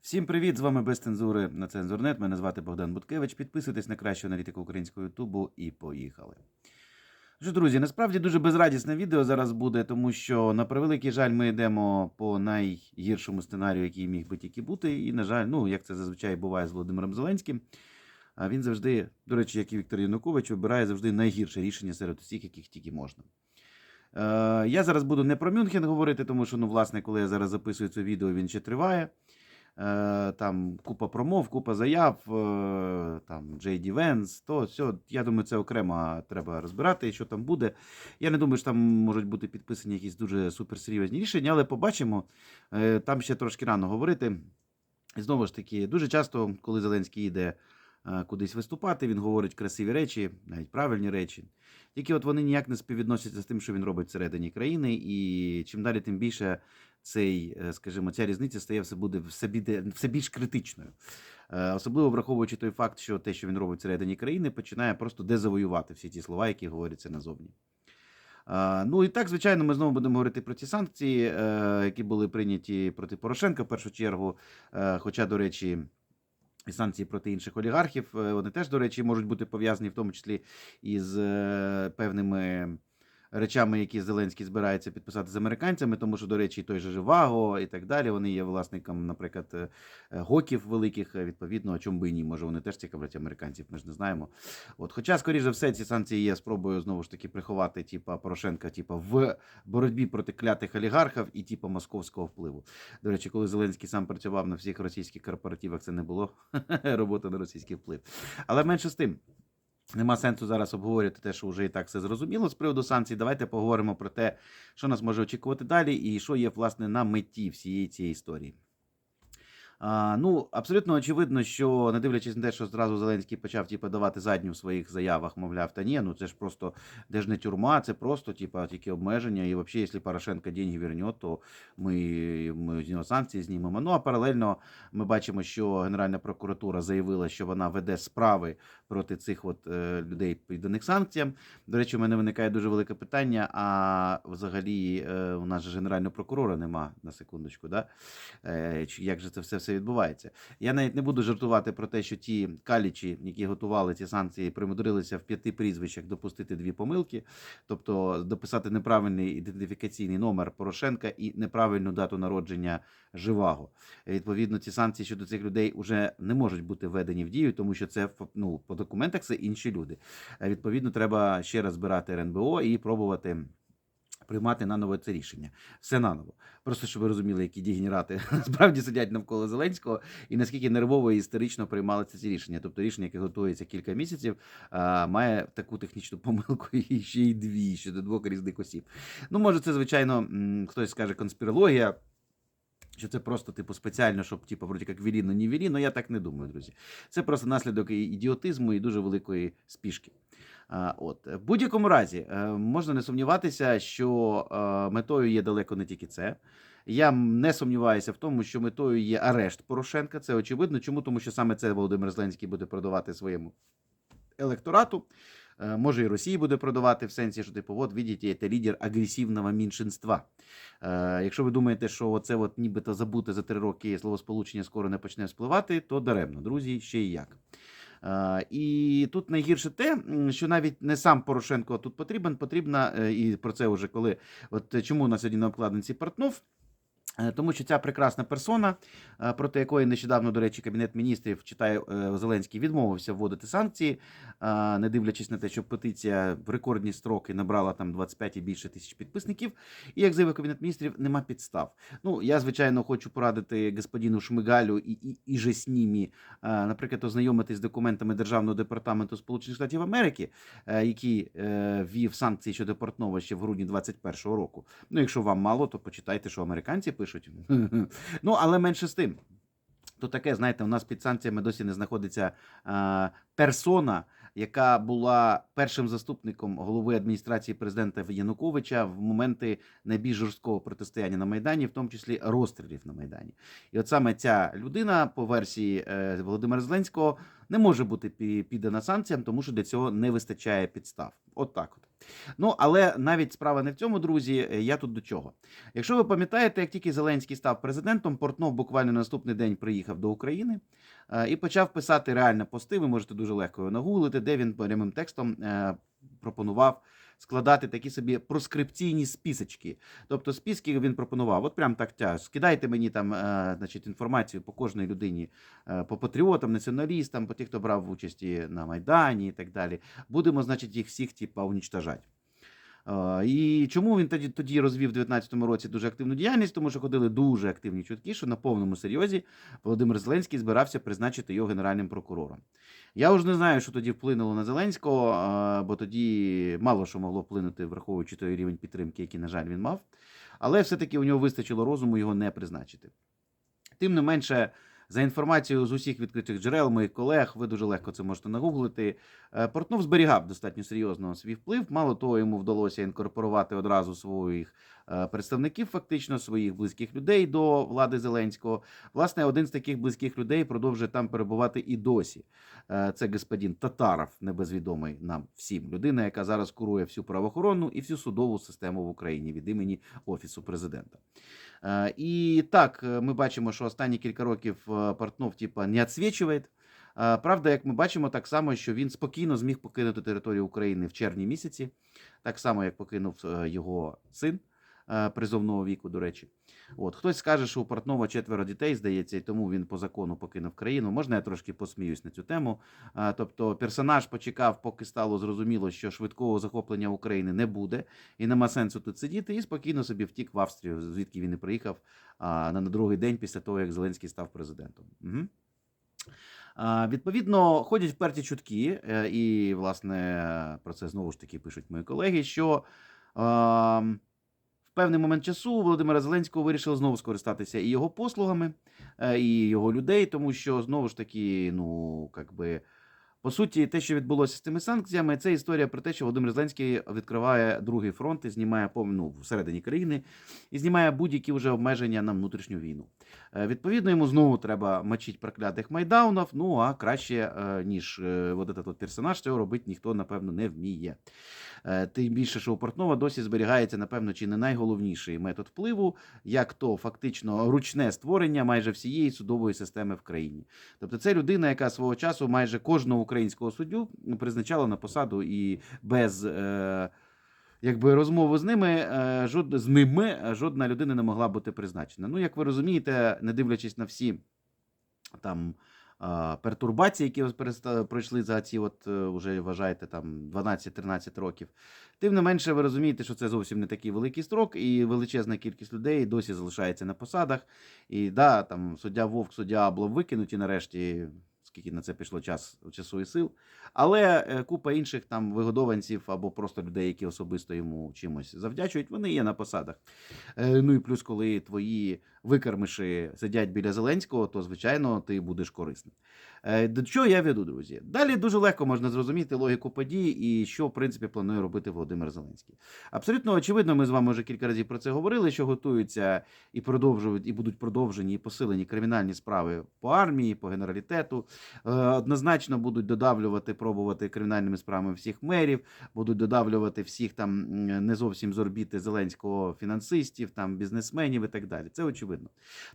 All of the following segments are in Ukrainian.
Всім привіт! З вами без цензури на цензурнет. Мене звати Богдан Буткевич. Підписуйтесь на кращу аналітику українського Ютубу і поїхали. Що, друзі, насправді дуже безрадісне відео зараз буде, тому що, на превеликий жаль, ми йдемо по найгіршому сценарію, який міг би тільки бути. І, на жаль, ну як це зазвичай буває з Володимиром Зеленським. А він завжди, до речі, як і Віктор Янукович, вибирає завжди найгірше рішення серед усіх, яких тільки можна. Е, я зараз буду не про Мюнхен говорити, тому що, ну, власне, коли я зараз записую це відео, він ще триває. Е, Там купа промов, купа заяв, е, там Джей Венс, то все. Я думаю, це окремо треба розбирати, що там буде. Я не думаю, що там можуть бути підписані якісь дуже суперсерйозні рішення, але побачимо. Е, Там ще трошки рано говорити. І знову ж таки, дуже часто, коли Зеленський йде кудись виступати, він говорить красиві речі, навіть правильні речі. Тільки от вони ніяк не співвідносяться з тим, що він робить всередині країни, і чим далі, тим більше цей, е, скажімо, ця різниця стає все буде все, біде, все більш критичною. Е, Особливо враховуючи той факт, що те, що він робить всередині країни, починає просто дезавоювати всі ті слова, які говоряться назовні. Е, Ну і так, звичайно, ми знову будемо говорити про ті санкції, е, які були прийняті проти Порошенка в першу чергу. Е, Хоча, до речі, і санкції проти інших олігархів, е, вони теж, до речі, можуть бути пов'язані в тому числі із е, певними речами, які Зеленський збирається підписати з американцями, тому що, до речі, той же Живаго і так далі. Вони є власником, наприклад, е, гоків великих. е, Відповідно, чому би і ні? Може, вони теж цікавлять американців, ми ж не знаємо. От, хоча, скоріш за все, ці санкції є спробою знову ж таки приховати, типа Порошенка, типа в боротьбі проти клятих олігархів і типа московського впливу. До речі, коли Зеленський сам працював на всіх російських корпоративах, це не було робота на російський вплив. Але менше з тим. Нема сенсу зараз обговорювати те, що вже і так все зрозуміло з приводу санкцій. Давайте поговоримо про те, що нас може очікувати далі, і що є власне на меті всієї цієї історії. А, ну, абсолютно очевидно, що не дивлячись на те, що зразу Зеленський почав типу, давати задню в своїх заявах, мовляв, та ні, ну це ж просто де ж не тюрма, це просто типу, тільки обмеження. І взагалі, якщо Порошенко деньги верне, то ми, ми з нього санкції знімемо. Ну а паралельно ми бачимо, що Генеральна прокуратура заявила, що вона веде справи проти цих от е, людей підданих санкціям. До речі, у мене виникає дуже велике питання. А взагалі е, у нас же генерального прокурора нема на секундочку. Да? Е, як же це все, все відбувається? Я навіть не буду жартувати про те, що ті калічі, які готували ці санкції, примудрилися в п'яти прізвищах допустити дві помилки, тобто дописати неправильний ідентифікаційний номер Порошенка і неправильну дату народження Живаго. Відповідно, ці санкції щодо цих людей вже не можуть бути введені в дію, тому що це ну, по документах це інші люди. Відповідно, треба ще раз збирати РНБО і пробувати. Приймати наново це рішення. Все наново. Просто щоб ви розуміли, які дігенерати справді сидять навколо Зеленського, і наскільки нервово і істерично приймали ці рішення. Тобто рішення, яке готується кілька місяців, має таку технічну помилку і ще й дві щодо двох різних осіб. Ну, може, це, звичайно, хтось скаже конспірологія. Що це просто, типу, спеціально, щоб, типу, вроді як вілі, но не віліно, я так не думаю, друзі. Це просто наслідок і ідіотизму і дуже великої спішки. От в будь-якому разі е, можна не сумніватися, що е, метою є далеко не тільки це. Я не сумніваюся в тому, що метою є арешт Порошенка. Це очевидно. Чому? Тому що саме це Володимир Зеленський буде продавати своєму електорату. Е, Може, і Росії буде продавати в сенсі, що типу, от видите, це лідер агресивного меншинства. Е, якщо ви думаєте, що це от нібито забуте за три роки словосполучення скоро не почне спливати, то даремно, друзі, ще і як. Е, І тут найгірше те, що навіть не сам Порошенко тут потрібен, потрібна, і про це вже коли. От чому у нас сьогодні на обкладинці Портнов? Е, Тому що ця прекрасна персона, е, проти якої нещодавно, до речі, Кабінет міністрів читає е, Зеленський, відмовився вводити санкції, не дивлячись на те, що петиція в рекордні строки набрала там 25 і більше тисяч підписників. І як заявив Кабінет міністрів, нема підстав. Ну, я, звичайно, хочу порадити господину Шмигалю і, і, і же з ними, е, наприклад, ознайомитись з документами Державного департаменту Сполучених Штатів Америки, який ввів санкції щодо Портнова ще в грудні 2021 року. Ну, якщо вам мало, то почитайте, що американці пишуть. ну, але менше з тим. То таке, знаєте, у нас під санкціями досі не знаходиться е, персона, яка була першим заступником голови адміністрації президента Януковича в моменти найбільш жорсткого протистояння на Майдані, в тому числі розстрілів на Майдані. І от саме ця людина, по версії е, Володимира Зеленського, не може бути пі- піддана санкціям, тому що для цього не вистачає підстав. От так от. Ну, але навіть справа не в цьому, друзі. е, Я тут до чого. Якщо ви пам'ятаєте, як тільки Зеленський став президентом, Портнов буквально наступний день приїхав до України е, і почав писати реально пости. Ви можете дуже легко його нагуглити, де він прямим текстом е, пропонував складати такі собі проскрипційні списочки. Тобто списки він пропонував, от прям так тяж, скидайте мені там е, значить, інформацію по кожній людині, е, по патріотам, націоналістам, по тих, хто брав участі на Майдані і так далі. Будемо, значить, їх всіх типа унічтожати. І чому він тоді тоді розвів у 2019 році дуже активну діяльність? Тому що ходили дуже активні чутки, що на повному серйозі Володимир Зеленський збирався призначити його генеральним прокурором. Я вже не знаю, що тоді вплинуло на Зеленського, бо тоді мало що могло вплинути, враховуючи той рівень підтримки, який, на жаль, він мав. Але все-таки у нього вистачило розуму його не призначити. Тим не менше, за інформацією з усіх відкритих джерел, моїх колег, ви дуже легко це можете нагуглити. е, Портнов зберігав достатньо серйозно свій вплив. Мало того, йому вдалося інкорпорувати одразу своїх е, представників, фактично своїх близьких людей до влади Зеленського. Власне, один з таких близьких людей продовжує там перебувати і досі. Е, Це господин Татаров, небезвідомий нам всім. Людина, яка зараз курує всю правоохоронну і всю судову систему в Україні від імені Офісу президента. І так, е, ми бачимо, що останні кілька років е, Портнов типа не відсвічує. Правда, як ми бачимо, так само, що він спокійно зміг покинути територію України в червні місяці, так само, як покинув його син е, призовного віку, до речі. От хтось скаже, що у Портнова четверо дітей, здається, і тому він по закону покинув країну. Можна я трошки посміюсь на цю тему. Е, Тобто персонаж почекав, поки стало зрозуміло, що швидкого захоплення України не буде, і нема сенсу тут сидіти, і спокійно собі втік в Австрію, звідки він і приїхав а, на другий день після того, як Зеленський став президентом. Угу. Відповідно, ходять вперті чутки, е, і, власне, про це знову ж таки пишуть мої колеги, що а, певний момент часу Володимира Зеленського вирішили знову скористатися і його послугами, е, і його людей, тому що знову ж таки, ну, як би. По суті, те, що відбулося з цими санкціями, це історія про те, що Володимир Зеленський відкриває другий фронт і знімає пов- ну, всередині країни і знімає будь-які вже обмеження на внутрішню війну. Е, Відповідно, йому знову треба мочити проклятих майдаунів. Ну а краще, е, ніж от этот персонаж, цього робити ніхто, напевно, не вміє. Е, Тим більше, що у Портнова досі зберігається, напевно, чи не найголовніший метод впливу, як то фактично ручне створення майже всієї судової системи в країні. Тобто, це людина, яка свого часу майже кожного українського суддю призначала на посаду і без. Е, Якби розмови з ними е, жод... з ними жодна людина не могла бути призначена. Ну, як ви розумієте, не дивлячись на всі там пертурбації, які пройшли за ці, от е, вже вважаєте, там 12-13 років. Тим не менше, ви розумієте, що це зовсім не такий великий строк, і величезна кількість людей досі залишається на посадах. І да, там суддя Вовк, суддя Аблов викинуті нарешті. Скільки на це пішло час часу і сил, але е, купа інших там вигодованців або просто людей, які особисто йому чимось завдячують, вони є на посадах. Е, Ну і плюс, коли твої викармиші сидять біля Зеленського, то звичайно ти будеш корисним. Е, До чого я веду, друзі? Далі дуже легко можна зрозуміти логіку подій і що, в принципі, планує робити Володимир Зеленський. Абсолютно очевидно, ми з вами вже кілька разів про це говорили, що готуються і продовжують, і будуть продовжені і посилені кримінальні справи по армії, по генералітету. Е, Однозначно будуть додавлювати, пробувати кримінальними справами всіх мерів, будуть додавлювати всіх там не зовсім з орбіти Зеленського фінансистів, там бізнесменів і так далі. Це очевидно.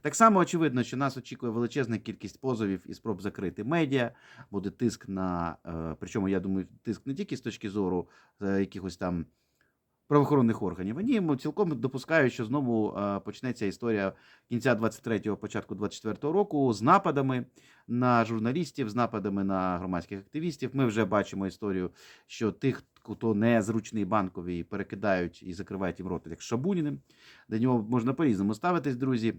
Так само очевидно, що нас очікує величезна кількість позовів і спроб закрити медіа. Буде тиск на е, причому, я думаю, тиск не тільки з точки зору е, якихось там. Правоохоронних органів йому цілком допускають, що знову е, почнеться історія кінця 23-го, початку 24-го року з нападами на журналістів, з нападами на громадських активістів. Ми вже бачимо історію, що тих, хто не зручний банковий, перекидають і закривають їм роти, як з Шабуніним. До нього можна по-різному ставитись, друзі.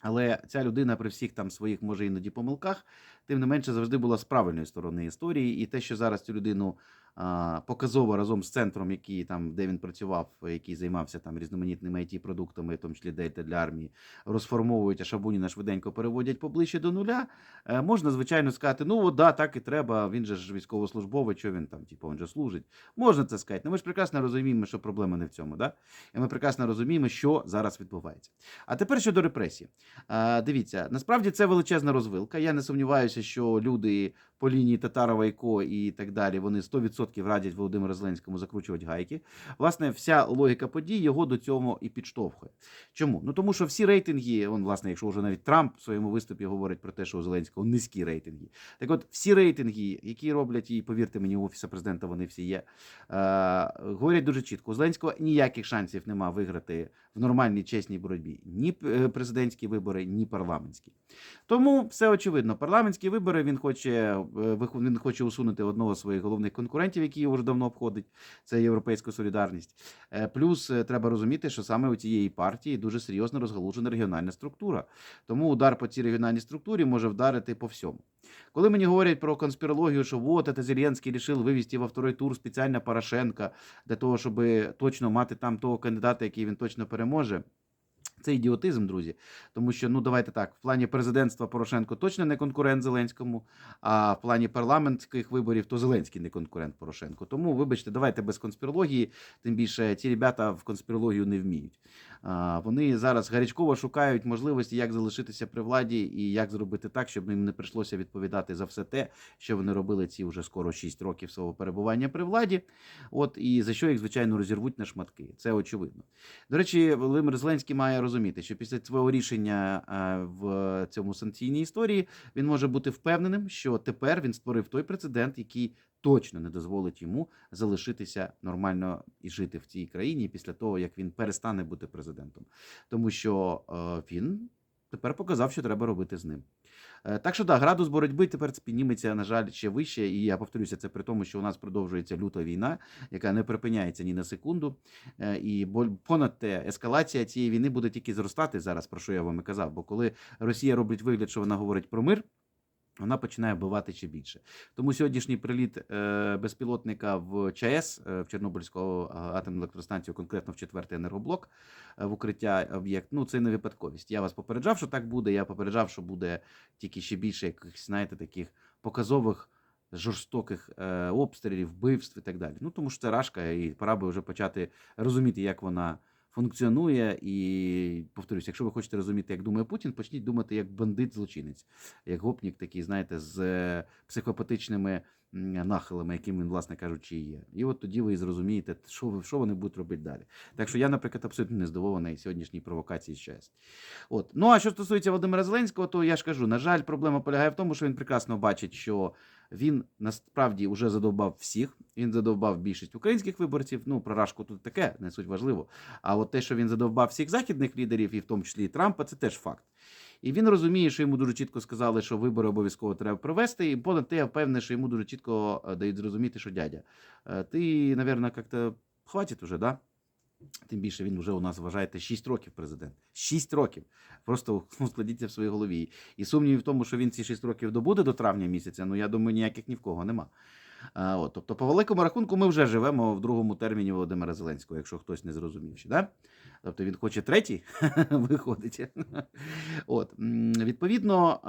Але ця людина при всіх там своїх, може, іноді помилках, тим не менше завжди була з правильної сторони історії. І те, що зараз цю людину а, показово разом з центром, який там, де він працював, який займався там різноманітними it продуктами, в тому числі дельта для армії, розформовують, а Шабуніна швиденько переводять поближче до нуля. Е, можна, звичайно, сказати, ну от, да, так і треба. Він же ж військовослужбовець, що він там, типу, він же служить. Можна це сказати. але ми ж прекрасно розуміємо, що проблема не в цьому. Да? І ми прекрасно розуміємо, що зараз відбувається. А тепер щодо репресій. Е, Дивіться, насправді це величезна розвилка. Я не сумніваюся, що люди по лінії Татарова і Ко і так далі, вони 100% радять Володимиру Зеленському закручувати гайки. Власне, вся логіка подій його до цього і підштовхує. Чому? Ну тому що всі рейтинги, он, власне, якщо вже навіть Трамп в своєму виступі говорить про те, що у Зеленського низькі рейтинги. Так от, всі рейтинги, які роблять, і повірте мені, у офісу президента вони всі є, е, говорять дуже чітко: у Зеленського ніяких шансів нема виграти в нормальній чесній боротьбі ні е, президентські вибори, ні парламентські. Тому все очевидно. Парламентські вибори він хоче він хоче усунути одного з своїх головних конкурентів, який його вже давно обходить. Це європейська солідарність. Е, Плюс е, треба розуміти, що саме у цієї партії дуже серйозно розгалужена регіональна структура. Тому удар по цій регіональній структурі може вдарити по всьому. Коли мені говорять про конспірологію, що вот это Зеленський рішив вивести во второй тур спеціально Порошенка для того, щоб точно мати там того кандидата, який він точно переможе. Це ідіотизм, друзі. Тому що, ну давайте так, в плані президентства Порошенко точно не конкурент Зеленському, а в плані парламентських виборів то Зеленський не конкурент Порошенко. Тому, вибачте, давайте без конспірології. Тим більше ці ребята в конспірологію не вміють. А, Вони зараз гарячково шукають можливості, як залишитися при владі і як зробити так, щоб їм не прийшлося відповідати за все те, що вони робили ці вже скоро 6 років свого перебування при владі. От і за що їх, звичайно, розірвуть на шматки. Це очевидно. До речі, Володимир Зеленський має розуміти, що після свого рішення е, в цьому санкційній історії він може бути впевненим, що тепер він створив той прецедент, який точно не дозволить йому залишитися нормально і жити в цій країні після того, як він перестане бути президентом, тому що е, він тепер показав, що треба робити з ним. Е, Так що да, градус боротьби тепер підніметься, на жаль, ще вище. І я повторюся, це при тому, що у нас продовжується люта війна, яка не припиняється ні на секунду. Е, І понад те, ескалація цієї війни буде тільки зростати зараз, про що я вам і казав. Бо коли Росія робить вигляд, що вона говорить про мир. Вона починає вбивати ще більше. Тому сьогоднішній приліт е, безпілотника в ЧАЕС е, в Чорнобильську атомну електростанцію, конкретно в четвертий енергоблок е, в укриття об'єкт. Ну це не випадковість. Я вас попереджав, що так буде. Я попереджав, що буде тільки ще більше якихось, знаєте, таких показових. Жорстоких обстрілів, вбивств і так далі. Ну тому що це рашка, і пора би вже почати розуміти, як вона функціонує. І повторюсь, якщо ви хочете розуміти, як думає Путін, почніть думати як бандит-злочинець, як гопнік, такий, знаєте, з е, психопатичними нахилами, яким він, власне кажучи, є. І от тоді ви зрозумієте, що, що вони будуть робити далі. Так що я, наприклад, абсолютно не здивований сьогоднішній провокації з ЧАЕС. От. Ну а що стосується Володимира Зеленського, то я ж кажу, на жаль, проблема полягає в тому, що він прекрасно бачить, що він насправді вже задовбав всіх. Він задовбав більшість українських виборців. Ну, про Рашку тут таке, не суть важливо. А от те, що він задовбав всіх західних лідерів, і в тому числі і Трампа, це теж факт. І він розуміє, що йому дуже чітко сказали, що вибори обов'язково треба провести. І понад те, я впевнений, що йому дуже чітко е, дають зрозуміти, що дядя, е, ти, напевно, як-то хватить уже, да? Тим більше він вже у нас вважаєте 6 років президент. 6 років. Просто ну, складіться в своїй голові. І сумнівів в тому, що він ці 6 років добуде до травня місяця, ну я думаю, ніяких ні в кого нема. А, от, тобто, по великому рахунку, ми вже живемо в другому терміні Володимира Зеленського, якщо хтось не зрозумів ще. Да? Тобто він хоче третій, виходить. От, відповідно,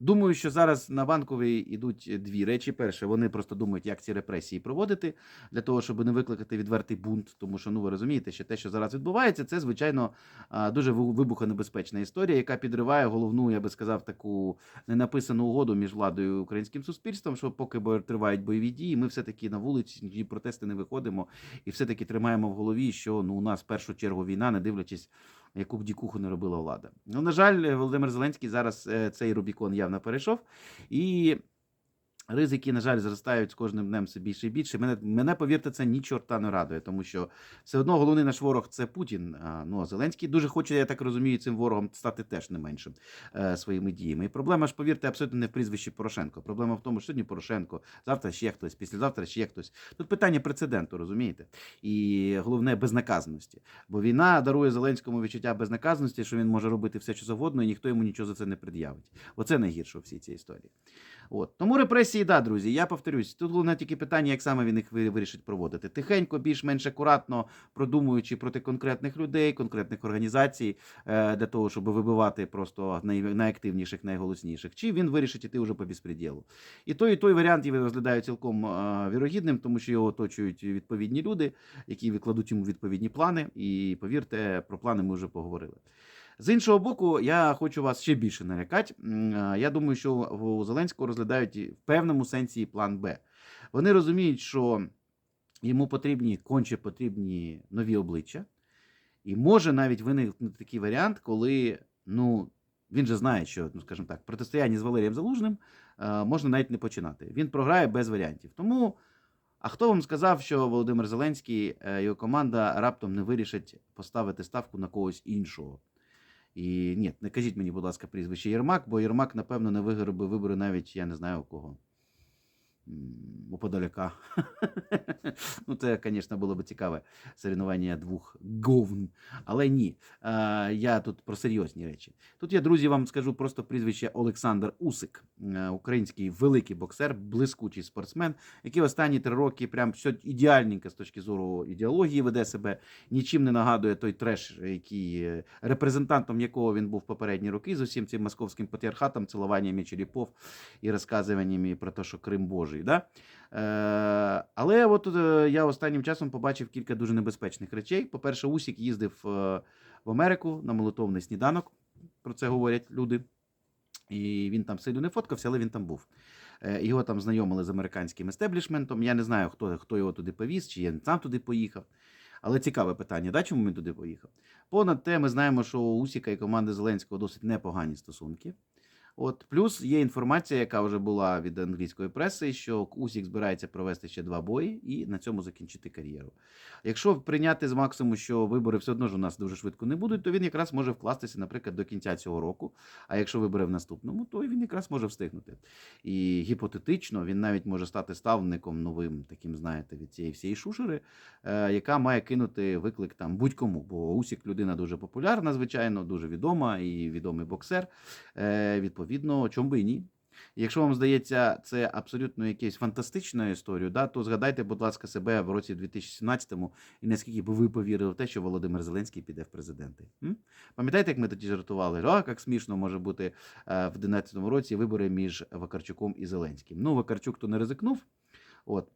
думаю, що зараз на банковій йдуть дві речі. Перше, вони просто думають, як ці репресії проводити для того, щоб не викликати відвертий бунт. Тому що ну ви розумієте, що те, що зараз відбувається, це звичайно дуже вибухонебезпечна історія, яка підриває головну, я би сказав, таку ненаписану угоду між владою і українським суспільством, що поки тривають бойові дії, ми все-таки на вулиці протести не виходимо і все-таки тримаємо в голові, що ну у нас в першу чергу війна, не дивлячись. Яку б дікуху не робила влада. Ну, на жаль, Володимир Зеленський зараз е, цей Рубікон явно перейшов. І ризики, на жаль, зростають з кожним днем все більше і більше. Мене, мене повірте, це ні чорта не радує, тому що все одно головний наш ворог це Путін. А, ну, а Зеленський дуже хоче, я так розумію, цим ворогом стати теж не меншим е, своїми діями. І проблема ж, повірте, абсолютно не в прізвищі Порошенко. Проблема в тому, що сьогодні Порошенко, завтра ще хтось, післязавтра ще хтось. Тут питання прецеденту, розумієте? І головне безнаказаності. Бо війна дарує Зеленському відчуття безнаказаності, що він може робити все, що завгодно, і ніхто йому нічого за це не пред'явить. Оце найгірше у всій цій історії. От. Тому репресії, да, друзі, я повторюсь, тут головне тільки питання, як саме він їх вирішить проводити. Тихенько, більш-менш акуратно, продумуючи проти конкретних людей, конкретних організацій, е, для того, щоб вибивати просто най- найактивніших, найголосніших. Чи він вирішить іти вже по безпреділу. І той, і той варіант я розглядаю цілком е, вірогідним, тому що його оточують відповідні люди, які викладуть йому відповідні плани. І повірте, про плани ми вже поговорили. З іншого боку, я хочу вас ще більше налякати. Я думаю, що у Зеленського розглядають в певному сенсі план Б. Вони розуміють, що йому потрібні конче потрібні нові обличчя, і може навіть виникнути такий варіант, коли ну, він же знає, що, ну, скажімо так, протистояння з Валерієм Залужним е, можна навіть не починати. Він програє без варіантів. Тому. А хто вам сказав, що Володимир Зеленський е, його команда раптом не вирішить поставити ставку на когось іншого? І ні, не кажіть мені, будь ласка, прізвище Єрмак, бо Єрмак, напевно, не виграв би вибори навіть я не знаю у кого. Подоляка. ну, це, звісно, було б цікаве соревнування двох говн. Але ні. Я тут про серйозні речі. Тут я, друзі, вам скажу просто прізвище Олександр Усик, е, український великий боксер, блискучий спортсмен, який останні три роки прям все ідеальненько з точки зору ідеології веде себе, нічим не нагадує той треш, який е, репрезентантом якого він був попередні роки з усім цим московським патріархатом, цілуваннями черепов і розказуваннями про те, що Крим Божий. Да? Е, але от е, я останнім часом побачив кілька дуже небезпечних речей. По-перше, Усік їздив е, в Америку на молитовний сніданок. Про це говорять люди. І він там сильно не фоткався, але він там був. Е, Його там знайомили з американським естеблішментом. Я не знаю, хто, хто його туди повіз, чи він сам туди поїхав. Але цікаве питання, да, чому він туди поїхав? Понад те, ми знаємо, що у Усіка і команди Зеленського досить непогані стосунки. От плюс є інформація, яка вже була від англійської преси, що Усік збирається провести ще два бої і на цьому закінчити кар'єру. Якщо прийняти з максимуму, що вибори все одно ж у нас дуже швидко не будуть, то він якраз може вкластися, наприклад, до кінця цього року. А якщо вибори в наступному, то він якраз може встигнути. І гіпотетично він навіть може стати ставником новим, таким, знаєте, від цієї всієї шушери, е, яка має кинути виклик там будь-кому. Бо Усік людина дуже популярна, звичайно, дуже відома і відомий боксер. Е, відповідно, чому би і ні. Якщо вам здається, це абсолютно якась фантастична історія, да, то згадайте, будь ласка, себе в році 2017-му і наскільки би ви повірили в те, що Володимир Зеленський піде в президенти. М? Пам'ятаєте, як ми тоді жартували? А, як смішно може бути е, в 2011 році вибори між Вакарчуком і Зеленським. Ну, Вакарчук то не ризикнув. От.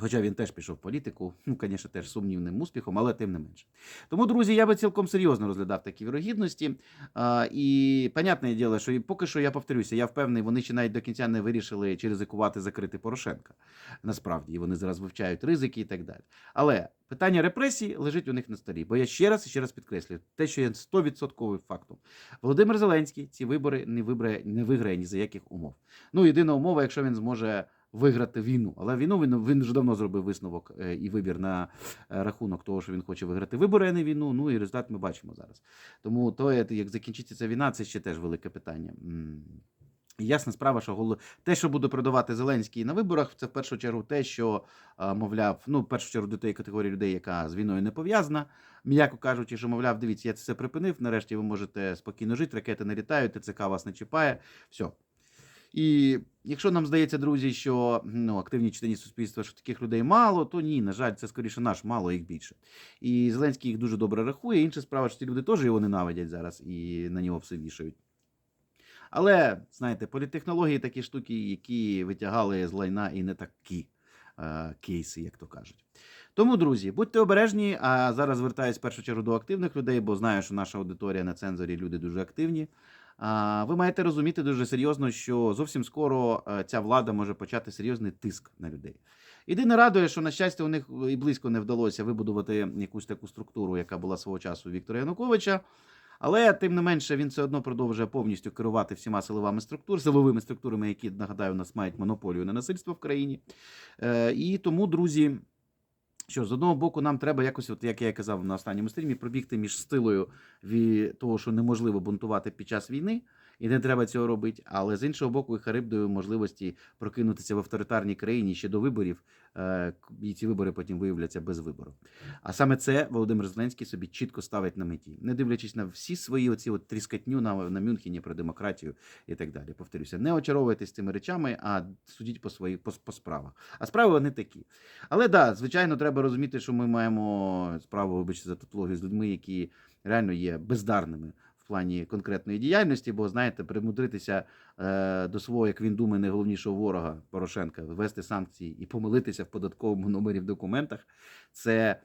Хоча він теж пішов в політику, ну, звісно, теж сумнівним успіхом, але тим не менше. Тому, друзі, я би цілком серйозно розглядав такі вірогідності. А, і, понятне діло, що і поки що я повторюся, я впевнений, вони ще навіть до кінця не вирішили чи ризикувати закрити Порошенка. Насправді, вони зараз вивчають ризики і так далі. Але питання репресій лежить у них на столі. Бо я ще раз і ще раз підкреслюю, те, що є 100% фактом. Володимир Зеленський ці вибори не вибере, не виграє ні за яких умов. Ну, єдина умова, якщо він зможе виграти війну. Але війну він, він вже давно зробив висновок е, і вибір на е, рахунок того, що він хоче виграти вибори, а не війну. Ну і результат ми бачимо зараз. Тому то, е, як закінчиться ця війна, це ще теж велике питання. І Ясна справа, що голо- те, що буде продавати Зеленський на виборах, це в першу чергу те, що, мовляв, ну, в першу чергу до тієї категорії людей, яка з війною не пов'язана, м'яко кажучи, що, мовляв, дивіться, я це все припинив, нарешті ви можете спокійно жити, ракети не літають, ТЦК вас не чіпає, все. І якщо нам здається, друзі, що ну, активні читання суспільства, що таких людей мало, то ні, на жаль, це скоріше наш, мало їх більше. І Зеленський їх дуже добре рахує. Інша справа, що ці люди теж його ненавидять зараз і на нього все вішають. Але, знаєте, політтехнології такі штуки, які витягали з лайна і не такі е, кейси, як то кажуть. Тому, друзі, будьте обережні. А зараз звертаюсь в першу чергу до активних людей, бо знаю, що наша аудиторія на цензорі люди дуже активні. Ви маєте розуміти дуже серйозно, що зовсім скоро е, ця влада може почати серйозний тиск на людей. Єдине радує, що на щастя у них і близько не вдалося вибудувати якусь таку структуру, яка була свого часу Віктора Януковича. Але тим не менше він все одно продовжує повністю керувати всіма силовими структур, силовими структурами, які нагадаю, у нас мають монополію на насильство в країні. Е, і тому, друзі. Що з одного боку, нам треба якось, от як я казав на останньому стрімі, пробігти між стилою від того, що неможливо бунтувати під час війни, і не треба цього робити. Але з іншого боку, і харибдою можливості прокинутися в авторитарній країні ще до виборів, е, і ці вибори потім виявляться без вибору. А саме це Володимир Зеленський собі чітко ставить на меті, не дивлячись на всі свої оці от тріскатню на, на Мюнхені про демократію і так далі. Повторюся, не очаровуйтесь цими речами, а судіть по свої по, по справах. А справи вони такі. Але да, звичайно, треба розуміти, що ми маємо справу, вибачте за тавтологію, з людьми, які реально є бездарними плані конкретної діяльності, бо знаєте, примудритися е, до свого, як він думає, найголовнішого ворога Порошенка, ввести санкції і помилитися в податковому номері в документах. Це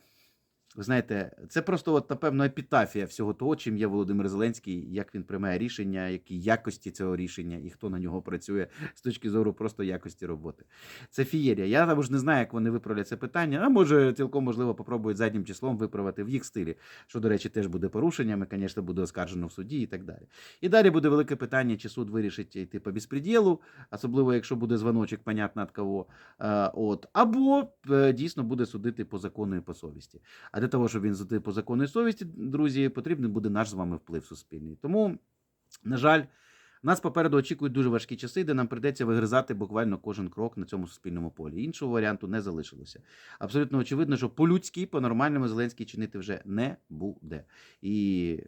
ви знаєте, це просто, от, напевно, епітафія всього того, чим є Володимир Зеленський, як він приймає рішення, які якості цього рішення і хто на нього працює з точки зору просто якості роботи. Це фієрія. Я там ж не знаю, як вони виправлять це питання, а може, цілком можливо, попробують заднім числом виправити в їх стилі, що, до речі, теж буде порушеннями, звісно, буде оскаржено в суді і так далі. І далі буде велике питання, чи суд вирішить йти по безпреділу, особливо якщо буде дзвоночок, понятно від кого. Е, От, або е, дійсно буде судити по закону і по совісті. А для того, щоб він зайти по закону і совісті, друзі, потрібен буде наш з вами вплив суспільний. Тому, на жаль, нас попереду очікують дуже важкі часи, де нам прийдеться вигризати буквально кожен крок на цьому суспільному полі. Іншого варіанту не залишилося. Абсолютно очевидно, що по-людськи, по-нормальному Зеленський чинити вже не буде. І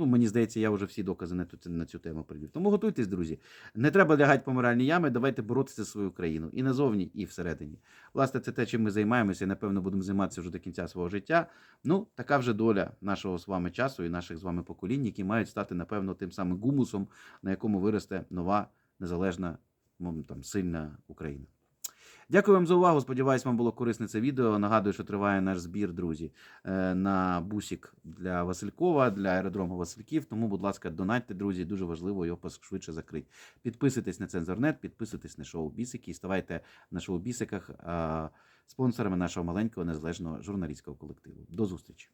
ну, мені здається, я вже всі докази на, ту, на цю тему привів. Тому готуйтесь, друзі. Не треба лягати по моральні ями, давайте боротися за свою країну і назовні, і всередині. Власне, це те, чим ми займаємося, і напевно будемо займатися вже до кінця свого життя. Ну, така вже доля нашого з вами часу і наших з вами поколінь, які мають стати, напевно, тим самим гумусом, на якому виросте нова незалежна, там, сильна Україна. Дякую вам за увагу. Сподіваюсь, вам було корисне це відео. Нагадую, що триває наш збір, друзі, е, на бусік для Василькова, для аеродрому Васильків. Тому, будь ласка, донатьте, друзі. Дуже важливо його швидше закрити. Підписуйтесь на Цензорнет, підписуйтесь на шоу Бісики і ставайте на шоу Бісиках спонсорами нашого маленького незалежного журналістського колективу. До зустрічі!